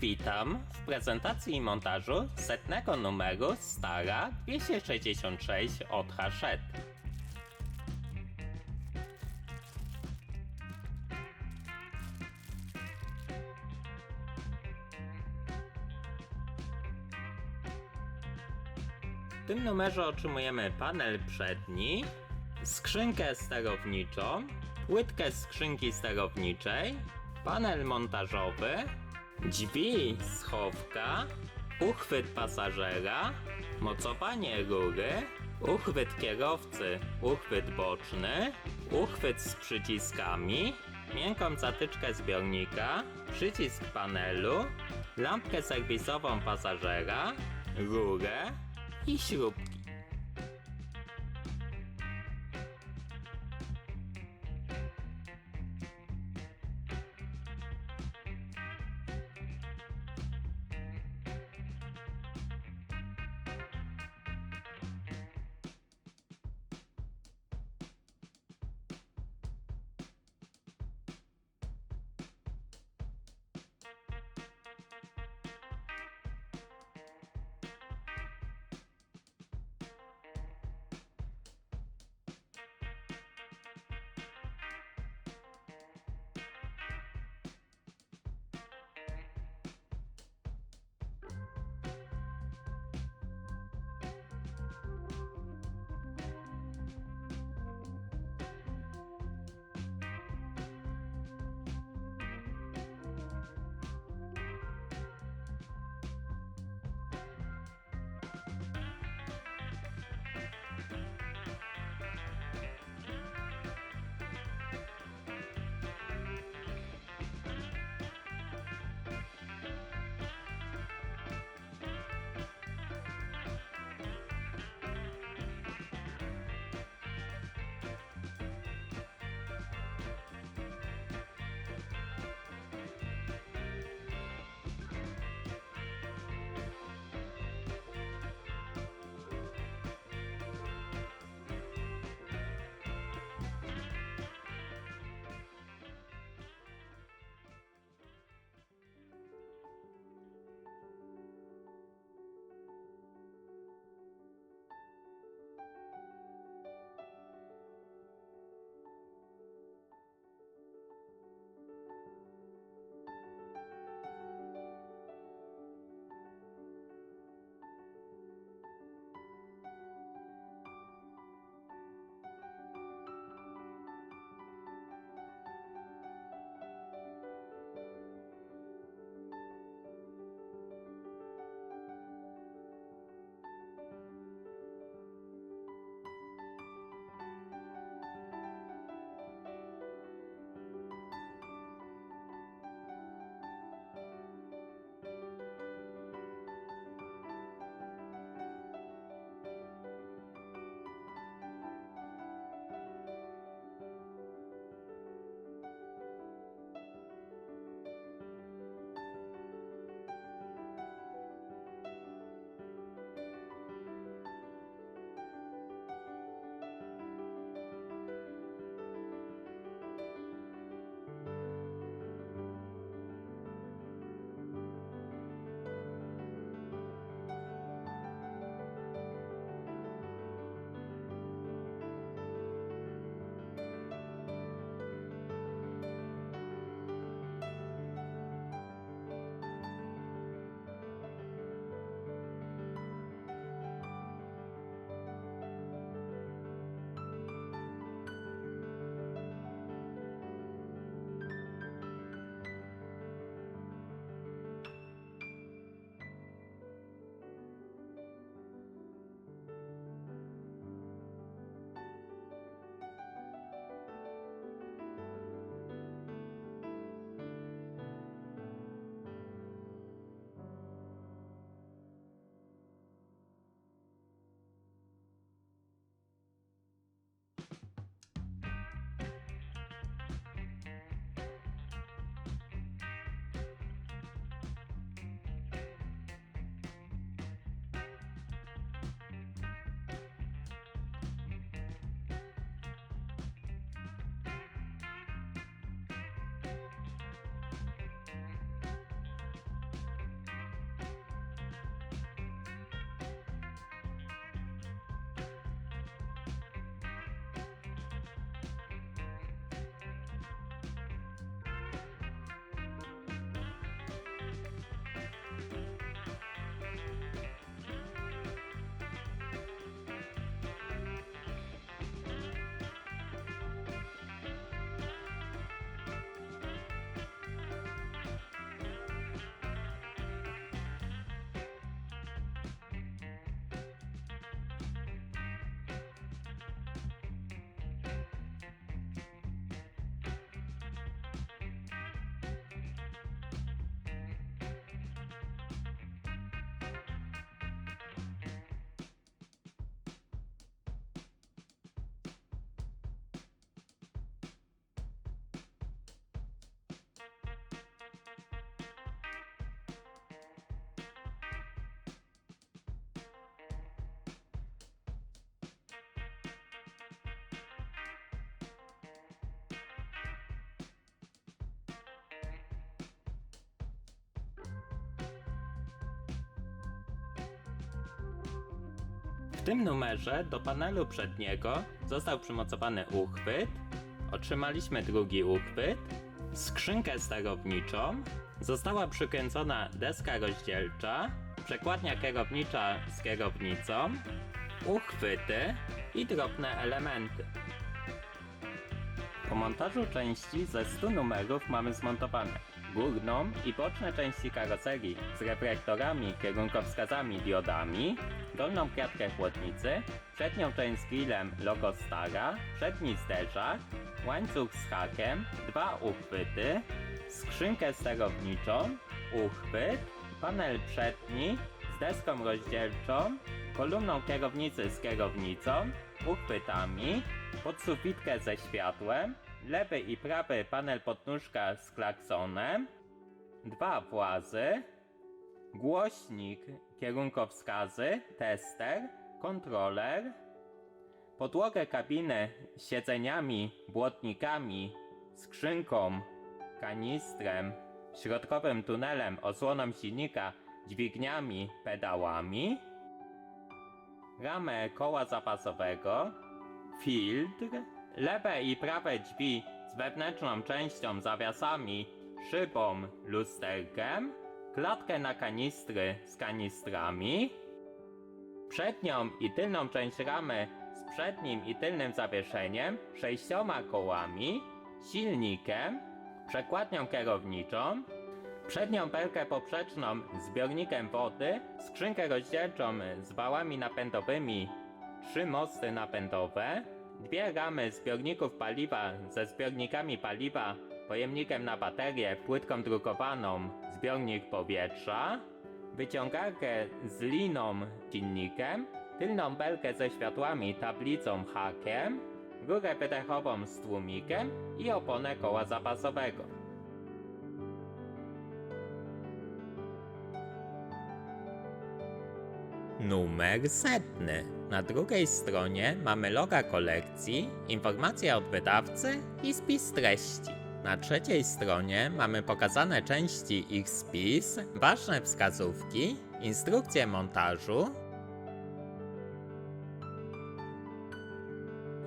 Witam w prezentacji i montażu setnego numeru Stara 266 od Hachette. W tym numerze otrzymujemy panel przedni, skrzynkę sterowniczą, płytkę skrzynki sterowniczej, panel montażowy, drzwi schowka, uchwyt pasażera, mocowanie rury, uchwyt kierowcy, uchwyt boczny, uchwyt z przyciskami, miękką zatyczkę zbiornika, przycisk panelu, lampkę serwisową pasażera, rurę i śrubki. Tym numerze do panelu przedniego został przymocowany uchwyt, otrzymaliśmy drugi uchwyt, skrzynkę sterowniczą, została przykręcona deska rozdzielcza, przekładnia kierownicza z kierownicą, uchwyty i drobne elementy. Po montażu części ze 100 numerów mamy zmontowane górną i boczne części karoserii z reflektorami, kierunkowskazami, diodami, dolną kratkę chłodnicy, przednią część z grillem logo Stara, przedni zderzak, łańcuch z hakiem, dwa uchwyty, skrzynkę sterowniczą, uchwyt, panel przedni z deską rozdzielczą, kolumną kierownicy z kierownicą, uchwytami, podsufitkę ze światłem, lewy i prawy panel podnóżka z klaksonem, dwa włazy, głośnik, kierunkowskazy, tester, kontroler, podłogę kabiny siedzeniami, błotnikami, skrzynką, kanistrem, środkowym tunelem, osłoną silnika, dźwigniami, pedałami, ramę koła zapasowego, filtr, lewe i prawe drzwi z wewnętrzną częścią, zawiasami, szybą, lusterkiem, klatkę na kanistry z kanistrami, przednią i tylną część ramy z przednim i tylnym zawieszeniem, sześcioma kołami, silnikiem, przekładnią kierowniczą, przednią belkę poprzeczną z zbiornikiem wody, skrzynkę rozdzielczą z wałami napędowymi, trzy mosty napędowe, dwie ramy zbiorników paliwa ze zbiornikami paliwa, pojemnikiem na baterię, płytką drukowaną, zbiornik powietrza, wyciągarkę z liną silnikiem, tylną belkę ze światłami, tablicą, hakiem, rurę wydechową z tłumikiem i oponę koła zapasowego. Numer setny. Na drugiej stronie mamy loga kolekcji, informacje od wydawcy i spis treści. Na trzeciej stronie mamy pokazane części ich spis, ważne wskazówki, instrukcje montażu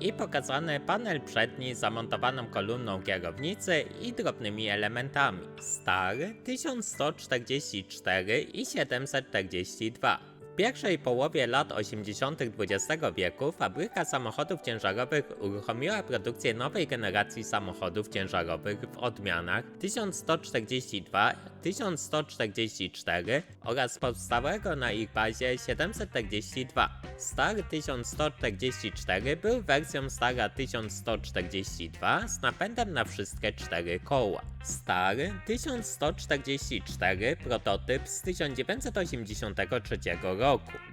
i pokazany panel przedni z zamontowaną kolumną kierownicy i drobnymi elementami. Star 1144 i 742. W pierwszej połowie lat 80. XX wieku fabryka samochodów ciężarowych uruchomiła produkcję nowej generacji samochodów ciężarowych w odmianach 1142, 1144 oraz powstałego na ich bazie 742. Star 1144 był wersją Stara 1142 z napędem na wszystkie cztery koła. Star 1144 prototyp z 1983 roku.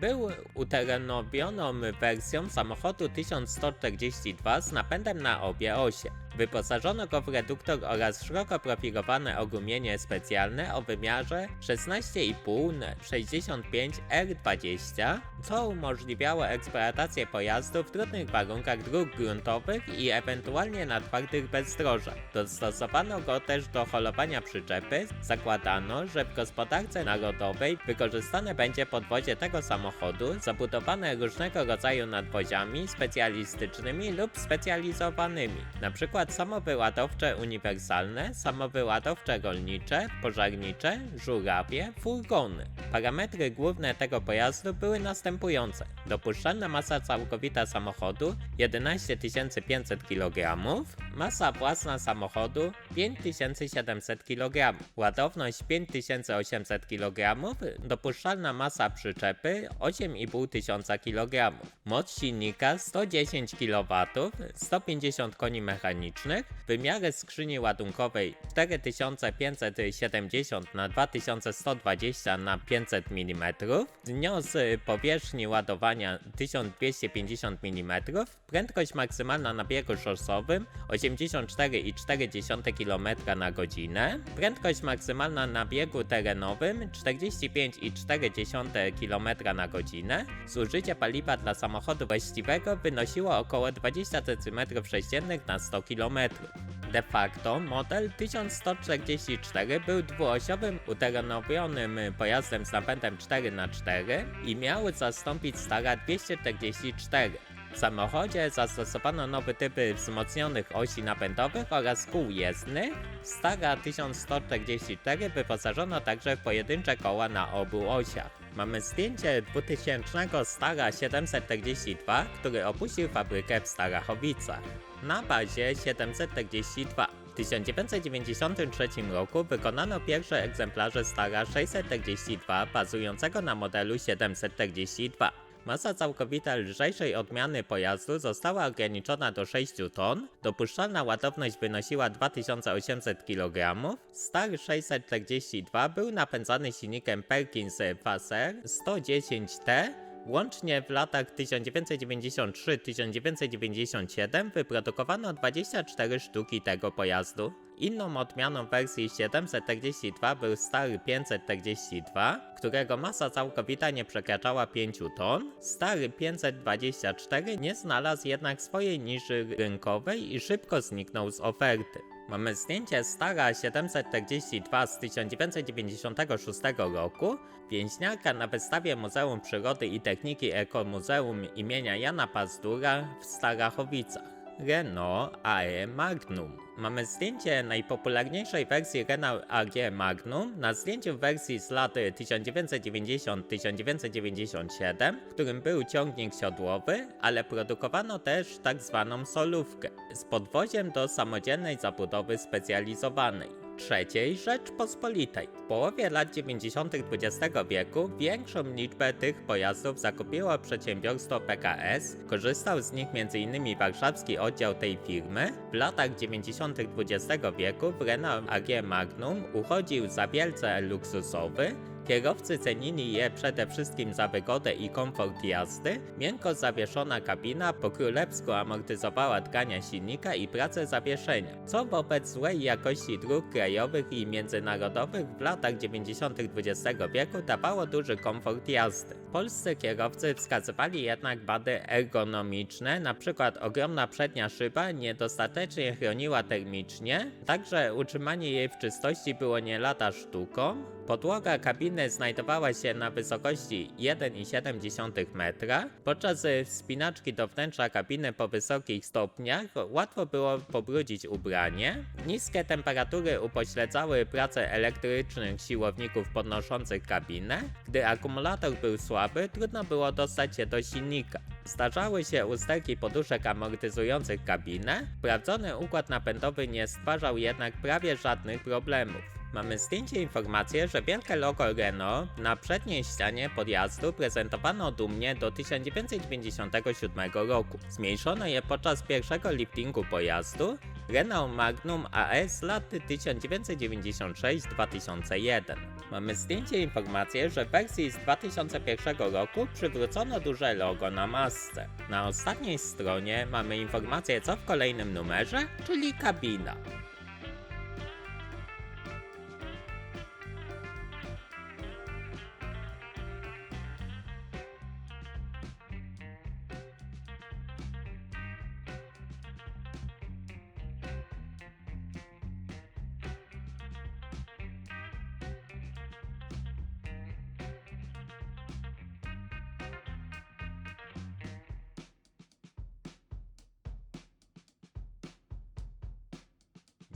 Był uterenowioną wersją samochodu 1142 z napędem na obie osie. Wyposażono go w reduktor oraz szeroko profilowane ogumienie specjalne o wymiarze 16,5 na 65 R20, co umożliwiało eksploatację pojazdu w trudnych warunkach dróg gruntowych i ewentualnie na twardych bezdrożach. Dostosowano go też do holowania przyczepy. Zakładano, że w gospodarce narodowej wykorzystane będzie podwozie tego samochodu zabudowane różnego rodzaju nadwoziami specjalistycznymi lub specjalizowanymi, np. samowy ładowcze uniwersalne, samowy ładowcze rolnicze, pożarnicze, żurawie, furgony. Parametry główne tego pojazdu były następujące. Dopuszczalna masa całkowita samochodu 11 500 kg, masa własna samochodu 5700 kg, ładowność 5800 kg, dopuszczalna masa przyczepy 8500 kg, moc silnika 110 kW, 150 koni mechanicznych, wymiary skrzyni ładunkowej 4570 na 2120 na 500 mm, znios powierzchni ładowania 1250 mm, prędkość maksymalna na biegu szosowym 84,4 km na godzinę, prędkość maksymalna na biegu terenowym 45,4 km na godzinę, zużycie paliwa dla samochodu właściwego wynosiło około 20 cm3 na 100 km. De facto model 1144 był dwuosiowym uterenowionym pojazdem z napędem 4x4 i miał zastąpić Stara 244. W samochodzie zastosowano nowe typy wzmocnionych osi napędowych oraz kół jezdnych. Stara 1144 wyposażono także w pojedyncze koła na obu osiach. Mamy zdjęcie 2000 Stara 742, który opuścił fabrykę w Starachowicach. Na bazie 742 w 1993 roku wykonano pierwsze egzemplarze Stara 642 bazującego na modelu 742. Masa całkowita lżejszej odmiany pojazdu została ograniczona do 6 ton, dopuszczalna ładowność wynosiła 2800 kg. Star 642 był napędzany silnikiem Perkins Passer 110T Łącznie w latach 1993-1997 wyprodukowano 24 sztuki tego pojazdu. Inną odmianą wersji 742 był Star 542, którego masa całkowita nie przekraczała 5 ton. Star 524 nie znalazł jednak swojej niszy rynkowej i szybko zniknął z oferty. Mamy zdjęcie Stara 742 z 1996 roku. Więźniarka na wystawie Muzeum Przyrody i Techniki Ekomuzeum imienia Jana Pazdura w Starachowicach. Renault AE Magnum. Mamy zdjęcie najpopularniejszej wersji Renault AG Magnum na zdjęciu wersji z lat 1990-1997, w którym był ciągnik siodłowy, ale produkowano też tak zwaną solówkę z podwoziem do samodzielnej zabudowy specjalizowanej. Trzeciej Rzeczpospolitej. W połowie lat 90. XX wieku większą liczbę tych pojazdów zakupiło przedsiębiorstwo PKS. Korzystał z nich m.in. warszawski oddział tej firmy. W latach 90. XX wieku w Renault AG Magnum uchodził za wielce luksusowy. Kierowcy cenili je przede wszystkim za wygodę i komfort jazdy. Miękko zawieszona kabina po królewsku amortyzowała tkania silnika i pracę zawieszenia, co wobec złej jakości dróg krajowych i międzynarodowych w latach 90. XX wieku dawało duży komfort jazdy. Polscy kierowcy wskazywali jednak wady ergonomiczne, np. ogromna przednia szyba niedostatecznie chroniła termicznie, także utrzymanie jej w czystości było nie lata sztuką. Podłoga kabiny znajdowała się na wysokości 1,7 metra. Podczas wspinaczki do wnętrza kabiny po wysokich stopniach łatwo było pobrudzić ubranie. Niskie temperatury upośledzały pracę elektrycznych siłowników podnoszących kabinę. Gdy akumulator był słaby, trudno było dostać się do silnika. Zdarzały się usterki poduszek amortyzujących kabinę. Sprawdzony układ napędowy nie stwarzał jednak prawie żadnych problemów. Mamy zdjęcie informację, że wielkie logo Renault na przedniej ścianie podjazdu prezentowano dumnie do 1997 roku. Zmniejszono je podczas pierwszego liftingu pojazdu Renault Magnum AS lat 1996-2001. Mamy zdjęcie informację, że w wersji z 2001 roku przywrócono duże logo na masce. Na ostatniej stronie mamy informację co w kolejnym numerze, czyli kabina.